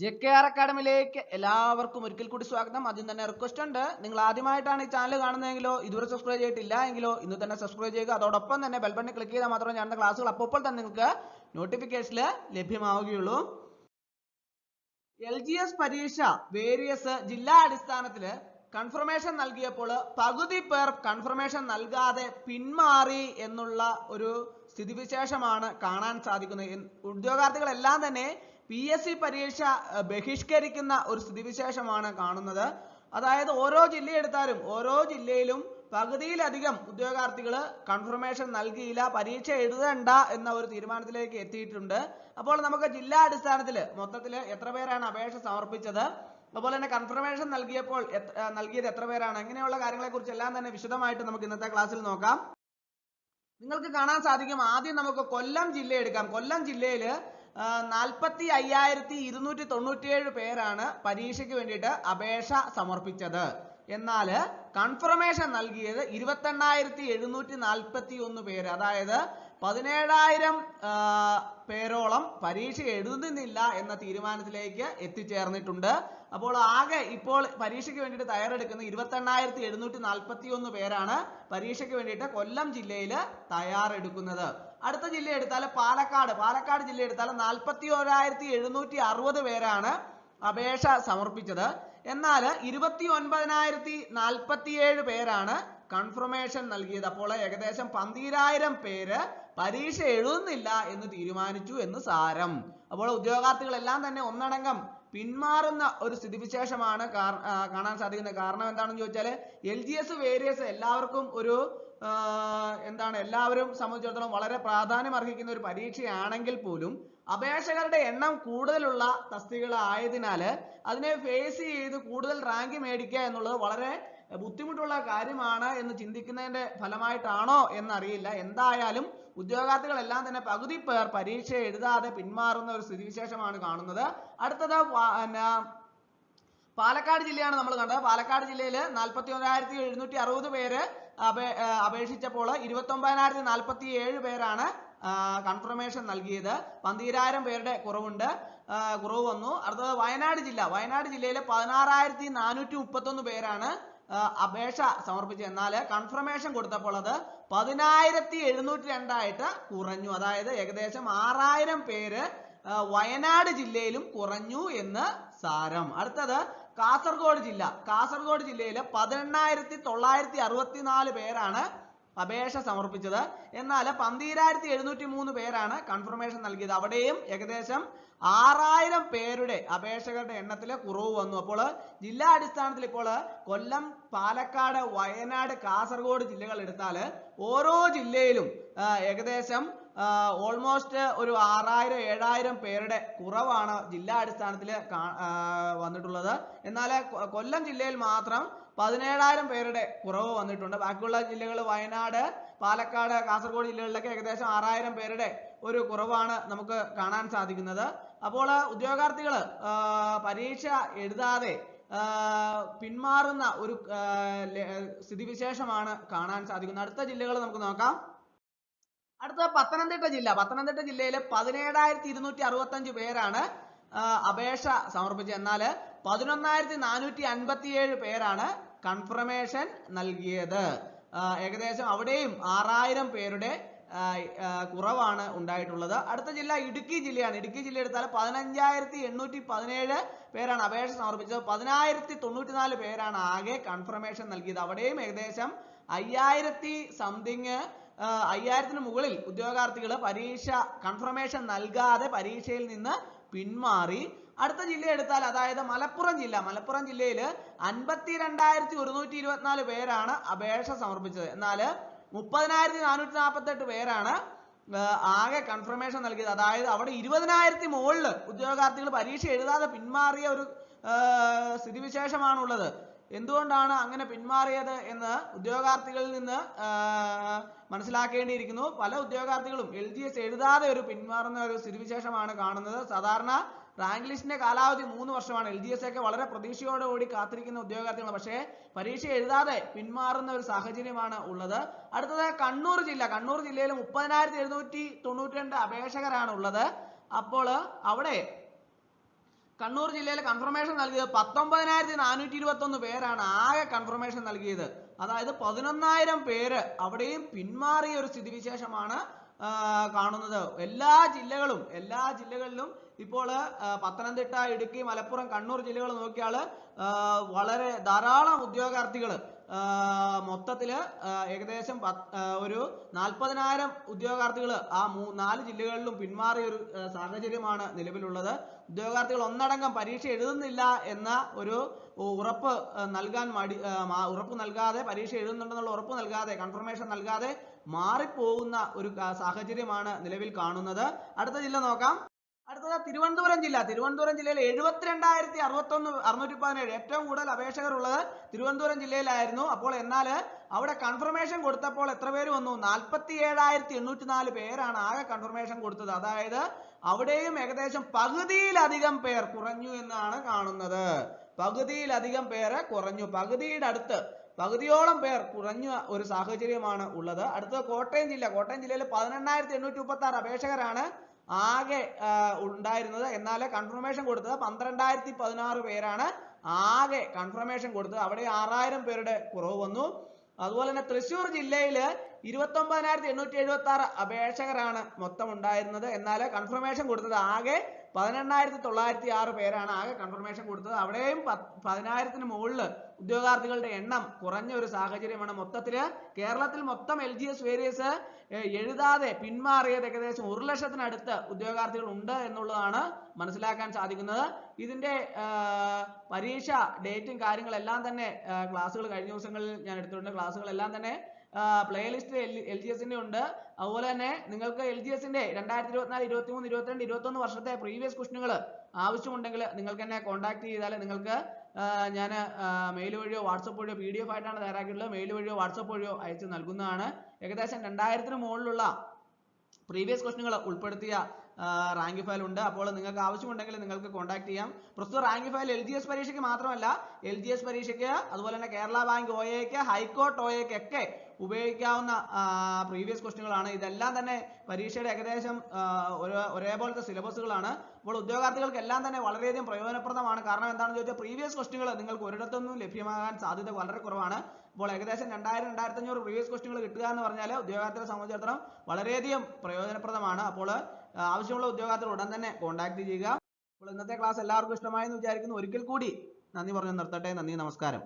J K R അക്കാഡമിയിലേക്ക് എല്ലാവർക്കും ഒരിക്കൽ കൂടി സ്വാഗതം. ആദ്യം തന്നെ റിക്വസ്റ്റ് ഉണ്ട്. നിങ്ങൾ ആദ്യമായിട്ടാണ് ഈ ചാനൽ കാണുന്നതെങ്കിലോ ഇതുവരെ സബ്സ്ക്രൈബ് ചെയ്തിട്ടില്ല എങ്കിലോ ഇന്ന് തന്നെ സബ്സ്ക്രൈബ് ചെയ്യുക. അതോടൊപ്പം തന്നെ ബെൽ ബട്ടൺ ക്ലിക്ക് ചെയ്താൽ മാത്രമേ ഞാൻ ക്ലാസ്സുകൾ അപ്പോൾ തന്നെ നിങ്ങൾക്ക് നോട്ടിഫിക്കേഷനിൽ ലഭ്യമാവുകയുള്ളൂ. എൽ ജി എസ് പരീക്ഷ വേരിയസ് ജില്ലാ അടിസ്ഥാനത്തിൽ കൺഫർമേഷൻ നൽകിയപ്പോൾ പകുതി പേർ കൺഫർമേഷൻ നൽകാതെ പിന്മാറി എന്നുള്ള ഒരു സ്ഥിതിവിശേഷമാണ് കാണാൻ സാധിക്കുന്നത്. ഉദ്യോഗാർത്ഥികളെല്ലാം തന്നെ പി എസ് സി പരീക്ഷ ബഹിഷ്കരിക്കുന്ന ഒരു സ്ഥിതിവിശേഷമാണ് കാണുന്നത്. അതായത് ഓരോ ജില്ലയെടുത്താലും ഓരോ ജില്ലയിലും പകുതിയിലധികം ഉദ്യോഗാർത്ഥികൾ കൺഫർമേഷൻ നൽകിയില്ല പരീക്ഷ എഴുതണ്ട എന്ന ഒരു തീരുമാനത്തിലേക്ക് എത്തിയിട്ടുണ്ട്. അപ്പോൾ നമുക്ക് ജില്ലാ അടിസ്ഥാനത്തിൽ മൊത്തത്തിൽ എത്ര പേരാണ് അപേക്ഷ സമർപ്പിച്ചത്? അതുപോലെ തന്നെ കൺഫർമേഷൻ നൽകിയപ്പോൾ നൽകിയത് എത്ര പേരാണ്? ഇങ്ങനെയുള്ള കാര്യങ്ങളെ കുറിച്ച് എല്ലാം തന്നെ വിശദമായിട്ട് നമുക്ക് ഇന്നത്തെ ക്ലാസ്സിൽ നോക്കാം. നിങ്ങൾക്ക് കാണാൻ സാധിക്കും ആദ്യം നമുക്ക് കൊല്ലം ജില്ല എടുക്കാം കൊല്ലം ജില്ലയിൽ നാൽപ്പത്തി അയ്യായിരത്തി ഇരുന്നൂറ്റി തൊണ്ണൂറ്റിയേഴ് പേരാണ് പരീക്ഷയ്ക്ക് വേണ്ടിയിട്ട് അപേക്ഷ സമർപ്പിച്ചത്. എന്നാൽ കൺഫർമേഷൻ നൽകിയത് ഇരുപത്തെണ്ണായിരത്തി എഴുന്നൂറ്റി നാൽപ്പത്തി ഒന്ന് പേര്. അതായത് പതിനേഴായിരം പേരോളം പരീക്ഷ എഴുതുന്നില്ല എന്ന തീരുമാനത്തിലേക്ക് എത്തിച്ചേർന്നിട്ടുണ്ട്. അപ്പോൾ ആകെ ഇപ്പോൾ പരീക്ഷയ്ക്ക് വേണ്ടിയിട്ട് തയ്യാറെടുക്കുന്ന ഇരുപത്തെണ്ണായിരത്തി എഴുന്നൂറ്റി നാൽപ്പത്തി ഒന്ന് പേരാണ് പരീക്ഷയ്ക്ക് വേണ്ടിയിട്ട് കൊല്ലം ജില്ലയിൽ തയ്യാറെടുക്കുന്നത്. അടുത്ത ജില്ല എടുത്താൽ പാലക്കാട്. പാലക്കാട് ജില്ല എടുത്താൽ നാൽപ്പത്തി ഒരായിരത്തി എഴുന്നൂറ്റി അറുപത് പേരാണ് അപേക്ഷ സമർപ്പിച്ചത്. എന്നാൽ ഇരുപത്തി ഒൻപതിനായിരത്തി നാൽപ്പത്തിയേഴ് പേരാണ് കൺഫർമേഷൻ നൽകിയത്. അപ്പോൾ ഏകദേശം പന്തിരായിരം പേര് പരീക്ഷ എഴുതുന്നില്ല എന്ന് തീരുമാനിച്ചു എന്ന് സാരം. അപ്പോൾ ഉദ്യോഗാർത്ഥികളെല്ലാം തന്നെ ഒന്നടങ്കം പിന്മാറുന്ന ഒരു സ്ഥിതിവിശേഷമാണ് കാണാൻ സാധിക്കുന്നത്. കാരണം എന്താണെന്ന് ചോദിച്ചാൽ എൽ ജി എസ് വേരിയസ് എല്ലാവർക്കും ഒരു എന്താണ് എല്ലാവരും സംബന്ധിച്ചിടത്തോളം വളരെ പ്രാധാന്യം അർഹിക്കുന്ന ഒരു പരീക്ഷയാണെങ്കിൽ പോലും അപേക്ഷകരുടെ എണ്ണം കൂടുതലുള്ള തസ്തികകളായതിനാൽ അതിനെ ഫേസ് ചെയ്ത് കൂടുതൽ റാങ്ക് മേടിക്കുക എന്നുള്ളത് വളരെ ബുദ്ധിമുട്ടുള്ള കാര്യമാണ് എന്ന് ചിന്തിക്കുന്നതിന്റെ ഫലമായിട്ടാണോ എന്നറിയില്ല. എന്തായാലും ഉദ്യോഗാർത്ഥികളെല്ലാം തന്നെ പകുതി പേർ പരീക്ഷ എഴുതാതെ പിന്മാറുന്ന ഒരു സ്ഥിതിവിശേഷമാണ് കാണുന്നത്. അടുത്തത് പിന്നെ പാലക്കാട് ജില്ലയാണ് നമ്മൾ കണ്ടത്. പാലക്കാട് ജില്ലയിൽ നാൽപ്പത്തി ഒന്നായിരത്തി എഴുന്നൂറ്റി അറുപത് പേര് അപേക്ഷിച്ചപ്പോൾ ഇരുപത്തി ഒമ്പതിനായിരത്തി നാൽപ്പത്തി ഏഴ് പേരാണ് കൺഫർമേഷൻ നൽകിയത്. പന്തീരായിരം പേരുടെ കുറവുണ്ട്. കുറവ് വന്നു. അടുത്തത് വയനാട് ജില്ല. വയനാട് ജില്ലയിലെ പതിനാറായിരത്തി നാനൂറ്റി മുപ്പത്തൊന്ന് പേരാണ് അപേക്ഷ സമർപ്പിച്ചത്. എന്നാൽ കൺഫർമേഷൻ കൊടുത്തപ്പോൾ അത് പതിനായിരത്തി എഴുന്നൂറ്റി രണ്ടായിട്ട് കുറഞ്ഞു. അതായത് ഏകദേശം ആറായിരം പേര് വയനാട് ജില്ലയിലും കുറഞ്ഞു എന്ന് സാരം. അടുത്തത് കാസർഗോഡ് ജില്ല. കാസർഗോഡ് ജില്ലയിൽ പതിനെണ്ണായിരത്തി തൊള്ളായിരത്തി അറുപത്തിനാല് പേരാണ് അപേക്ഷ സമർപ്പിച്ചത്. എന്നാൽ പന്തീരായിരത്തി എഴുന്നൂറ്റി മൂന്ന് പേരാണ് കൺഫർമേഷൻ നൽകിയത്. അവിടെയും ഏകദേശം ആറായിരം പേരുടെ അപേക്ഷകരുടെ എണ്ണത്തിൽ കുറവ് വന്നു. അപ്പോൾ ജില്ലാ അടിസ്ഥാനത്തിൽ ഇപ്പോൾ കൊല്ലം പാലക്കാട് വയനാട് കാസർഗോഡ് ജില്ലകൾ എടുത്താൽ ഓരോ ജില്ലയിലും ഏകദേശം ഓൾമോസ്റ്റ് ഒരു ആറായിരം ഏഴായിരം പേരുടെ കുറവാണ് ജില്ലാ അടിസ്ഥാനത്തിൽ വന്നിട്ടുള്ളത്. എന്നാൽ കൊല്ലം ജില്ലയിൽ മാത്രം പതിനേഴായിരം പേരുടെ കുറവ് വന്നിട്ടുണ്ട്. ബാക്കിയുള്ള ജില്ലകൾ വയനാട് പാലക്കാട് കാസർഗോഡ് ജില്ലകളിലൊക്കെ ഏകദേശം ആറായിരം പേരുടെ ഒരു കുറവാണ് നമുക്ക് കാണാൻ സാധിക്കുന്നത്. അപ്പോൾ ഉദ്യോഗാർത്ഥികൾ പരീക്ഷ എഴുതാതെ പിന്മാറുന്ന ഒരു സ്ഥിതിവിശേഷമാണ് കാണാൻ സാധിക്കുന്നത്. അടുത്ത ജില്ലകൾ നമുക്ക് നോക്കാം. അടുത്ത പത്തനംതിട്ട ജില്ല. പത്തനംതിട്ട ജില്ലയിൽ പതിനേഴായിരത്തി ഇരുന്നൂറ്റി അറുപത്തി അഞ്ച് പേരാണ് അപേക്ഷ സമർപ്പിച്ചത്. എന്നാൽ പതിനൊന്നായിരത്തി നാനൂറ്റി അൻപത്തിയേഴ് പേരാണ് കൺഫർമേഷൻ നൽകിയത്. ഏകദേശം അവിടെയും ആറായിരം പേരുടെ കുറവാണ് ഉണ്ടായിട്ടുള്ളത്. അടുത്ത ജില്ല ഇടുക്കി ജില്ലയാണ്. ഇടുക്കി ജില്ല എടുത്താൽ പതിനഞ്ചായിരത്തി എണ്ണൂറ്റി പതിനേഴ് പേരാണ് അപേക്ഷ സമർപ്പിച്ചത്. പതിനായിരത്തി തൊണ്ണൂറ്റിനാല് പേരാണ് ആകെ കൺഫർമേഷൻ നൽകിയത്. അവിടെയും ഏകദേശം അയ്യായിരത്തി സംതിങ് അയ്യായിരത്തിന് മുകളിൽ ഉദ്യോഗാർത്ഥികൾ പരീക്ഷ കൺഫർമേഷൻ നൽകാതെ പരീക്ഷയിൽ നിന്ന് പിന്മാറി. അടുത്ത ജില്ല എടുത്താൽ അതായത് മലപ്പുറം ജില്ല. മലപ്പുറം ജില്ലയിൽ അൻപത്തി രണ്ടായിരത്തി ഒരുന്നൂറ്റി ഇരുപത്തിനാല് പേരാണ് അപേക്ഷ സമർപ്പിച്ചത്. എന്നാൽ മുപ്പതിനായിരത്തി നാനൂറ്റി നാൽപ്പത്തെട്ട് പേരാണ് ആകെ കൺഫർമേഷൻ നൽകിയത്. അതായത് അവിടെ ഇരുപതിനായിരത്തി മുകളിൽ ഉദ്യോഗാർത്ഥികൾ പരീക്ഷ എഴുതാതെ പിന്മാറിയ ഒരു സ്ഥിതിവിശേഷമാണുള്ളത്. എന്തുകൊണ്ടാണ് അങ്ങനെ പിന്മാറിയത് എന്ന് ഉദ്യോഗാർത്ഥികളിൽ നിന്ന് മനസ്സിലാക്കേണ്ടിയിരിക്കുന്നു. പല ഉദ്യോഗാർത്ഥികളും എൽ ജി എസ് എഴുതാതെ ഒരു പിന്മാറുന്ന ഒരു സ്ഥിതിവിശേഷമാണ് കാണുന്നത്. സാധാരണ റാങ്ക് ലിസ്റ്റിന്റെ കാലാവധി മൂന്ന് വർഷമാണ്. എൽ ജി എസ് ഒക്കെ വളരെ പ്രതീക്ഷയോടുകൂടി കാത്തിരിക്കുന്ന ഉദ്യോഗാർത്ഥികൾ പക്ഷേ പരീക്ഷ എഴുതാതെ പിന്മാറുന്ന ഒരു സാഹചര്യമാണ് ഉള്ളത്. അടുത്തത് കണ്ണൂർ ജില്ല. കണ്ണൂർ ജില്ലയിൽ മുപ്പതിനായിരത്തി എഴുന്നൂറ്റി തൊണ്ണൂറ്റി രണ്ട് അപേക്ഷകരാണ് ഉള്ളത് അപ്പോൾ അവിടെ കണ്ണൂർ ജില്ലയിൽ കൺഫർമേഷൻ നൽകിയത് പത്തൊമ്പതിനായിരത്തി നാനൂറ്റി ഇരുപത്തി ഒന്ന് പേരാണ്. ആകെ കൺഫർമേഷൻ നൽകിയത്. അതായത് പതിനൊന്നായിരം പേര് അവിടെയും പിന്മാറിയ ഒരു സ്ഥിതിവിശേഷമാണ് കാണുന്നത്. എല്ലാ ജില്ലകളും എല്ലാ ജില്ലകളിലും ഇപ്പോൾ പത്തനംതിട്ട ഇടുക്കി മലപ്പുറം കണ്ണൂർ ജില്ലകൾ നോക്കിയാൽ വളരെ ധാരാളം ഉദ്യോഗാർത്ഥികൾ മൊത്തത്തിൽ ഏകദേശം ഒരു നാൽപ്പതിനായിരം ഉദ്യോഗാർത്ഥികൾ ആ മൂ നാല് ജില്ലകളിലും പിന്മാറിയ ഒരു സാഹചര്യമാണ് നിലവിലുള്ളത്. ഉദ്യോഗാർത്ഥികൾ ഒന്നടങ്കം പരീക്ഷ എഴുതുന്നില്ല എന്ന ഒരു ഉറപ്പ് നൽകാൻ മടി ഉറപ്പ് നൽകാതെ പരീക്ഷ എഴുതുന്നുണ്ടെന്നുള്ള ഉറപ്പ് നൽകാതെ കൺഫർമേഷൻ നൽകാതെ മാറിപ്പോകുന്ന ഒരു സാഹചര്യമാണ് നിലവിൽ കാണുന്നത്. അടുത്ത ജില്ല നോക്കാം. അടുത്തത് തിരുവനന്തപുരം ജില്ല. തിരുവനന്തപുരം ജില്ലയിൽ എഴുപത്തിരണ്ടായിരത്തി അറുപത്തൊന്ന് അറുന്നൂറ്റി പതിനേഴ് ഏറ്റവും കൂടുതൽ അപേക്ഷകർ ഉള്ളത് തിരുവനന്തപുരം ജില്ലയിലായിരുന്നു. അപ്പോൾ എന്നാൽ അവിടെ കൺഫർമേഷൻ കൊടുത്തപ്പോൾ എത്ര പേര് വന്നു? നാൽപ്പത്തി ഏഴായിരത്തി എണ്ണൂറ്റി നാല് പേരാണ് ആകെ കൺഫർമേഷൻ കൊടുത്തത്. അതായത് അവിടെയും ഏകദേശം പകുതിയിലധികം പേർ കുറഞ്ഞു എന്നാണ് കാണുന്നത്. പകുതിയിലധികം പേര് കുറഞ്ഞു. പകുതിയുടെ അടുത്ത് പകുതിയോളം പേർ കുറഞ്ഞ ഒരു സാഹചര്യമാണ് ഉള്ളത്. അടുത്തത് കോട്ടയം ജില്ല. കോട്ടയം ജില്ലയിൽ പതിനെണ്ണായിരത്തി എണ്ണൂറ്റി മുപ്പത്തി ആറ് അപേക്ഷകരാണ് ആകെ ഉണ്ടായിരുന്നത്. എന്നാൽ കൺഫർമേഷൻ കൊടുത്തത് പന്ത്രണ്ടായിരത്തി പതിനാറ് പേരാണ്. ആകെ കൺഫർമേഷൻ കൊടുത്തത്. അവിടെ ആറായിരം പേരുടെ കുറവ് വന്നു. അതുപോലെ തന്നെ തൃശ്ശൂർ ജില്ലയിൽ ഇരുപത്തി ഒമ്പതിനായിരത്തി എണ്ണൂറ്റി എഴുപത്തി ആറ് അപേക്ഷകരാണ് മൊത്തം ഉണ്ടായിരുന്നത്. എന്നാൽ കൺഫർമേഷൻ കൊടുത്തത് ആകെ പതിനെണ്ണായിരത്തി തൊള്ളായിരത്തി ആറ് പേരാണ് ആകെ കൺഫർമേഷൻ കൊടുത്തത്. അവിടെയും പതിനായിരത്തിന് മുകളിൽ ഉദ്യോഗാർത്ഥികളുടെ എണ്ണം കുറഞ്ഞ ഒരു സാഹചര്യമാണ് മൊത്തത്തിൽ. കേരളത്തിൽ മൊത്തം എൽ ജി എസ് വേരിയസ് എഴുതാതെ പിന്മാറിയത് ഏകദേശം ഒരു ലക്ഷത്തിനടുത്ത് ഉദ്യോഗാർത്ഥികൾ ഉണ്ട് എന്നുള്ളതാണ് മനസ്സിലാക്കാൻ സാധിക്കുന്നത്. ഇതിന്റെ പരീക്ഷ ഡേറ്റും കാര്യങ്ങളെല്ലാം തന്നെ ക്ലാസ്സുകൾ കഴിഞ്ഞ ദിവസങ്ങളിൽ ഞാൻ എടുത്തിട്ടുണ്ട്. ക്ലാസ്സുകളെല്ലാം തന്നെ പ്ലേലിസ്റ്റ് എൽ ജി എസിന്റെ ഉണ്ട്. അതുപോലെ തന്നെ നിങ്ങൾക്ക് എൽ ജി എസിന്റെ രണ്ടായിരത്തി ഇരുപത്തിനാല് ഇരുപത്തി മൂന്ന് ഇരുപത്തിരണ്ട് ഇരുപത്തൊന്ന് വർഷത്തെ പ്രീവിയസ് ക്വസ്റ്റ്യനുകൾ ആവശ്യമുണ്ടെങ്കിൽ നിങ്ങൾക്ക് എന്നെ കോൺടാക്ട് ചെയ്താൽ നിങ്ങൾക്ക് ഞാൻ മെയിൽ വഴിയോ വാട്സപ്പ് വഴിയോ പി ഡി എഫ് ആയിട്ടാണ് തയ്യാറാക്കിയിട്ടുള്ളത്. മെയിൽ വഴിയോ വാട്സപ്പ് വഴിയോ അയച്ചു നൽകുന്നതാണ്. ഏകദേശം രണ്ടായിരത്തിന് മുകളിലുള്ള പ്രീവിയസ് ക്വസ്റ്റ്യനുകൾ ഉൾപ്പെടുത്തിയ റാങ്ക് ഫയൽ ഉണ്ട്. അപ്പോൾ നിങ്ങൾക്ക് ആവശ്യമുണ്ടെങ്കിൽ നിങ്ങൾക്ക് കോൺടാക്ട് ചെയ്യാം. പ്രസ്തുത rank file L G S പരീക്ഷയ്ക്ക് മാത്രമല്ല എൽ ജി എസ് പരീക്ഷയ്ക്ക് അതുപോലെ തന്നെ കേരള ബാങ്ക് ഒ എക്ക് ഹൈക്കോർട്ട് ഒ എക്ക് ഒക്കെ ഉപയോഗിക്കാവുന്ന പ്രീവിയസ് ക്വസ്റ്റ്യനുകളാണ് ഇതെല്ലാം തന്നെ പരീക്ഷയുടെ ഏകദേശം ഒരേപോലത്തെ സിലബസുകളാണ് അപ്പോൾ ഉദ്യോഗാർത്ഥികൾക്ക് എല്ലാം തന്നെ വളരെയധികം പ്രയോജനപ്രദമാണ്. കാരണം എന്താണെന്ന് ചോദിച്ചാൽ പ്രീവിയസ് ക്വസ്റ്റ്യനുകൾ നിങ്ങൾക്ക് ഒരിടത്തൊന്നും ലഭ്യമാകാൻ സാധ്യത വളരെ കുറവാണ്. അപ്പോൾ ഏകദേശം രണ്ടായിരം രണ്ടായിരത്തി അഞ്ഞൂറ് പ്രീവിയസ് ക്വസ്റ്റ്യനുകൾ കിട്ടുക എന്ന് പറഞ്ഞാൽ ഉദ്യോഗാർത്ഥികളെ സംബന്ധിച്ചിടത്തോളം വളരെയധികം പ്രയോജനപ്രദമാണ്. അപ്പോൾ ആവശ്യമുള്ള ഉദ്യോഗാർത്ഥികൾ ഉടൻ തന്നെ കോൺടാക്ട് ചെയ്യുക. അപ്പോൾ ഇന്നത്തെ ക്ലാസ് എല്ലാവർക്കും ഇഷ്ടമായെന്ന് വിചാരിക്കുന്നു. ഒരിക്കൽ കൂടി നന്ദി പറഞ്ഞു നിർത്തട്ടെ. നന്ദി നമസ്കാരം.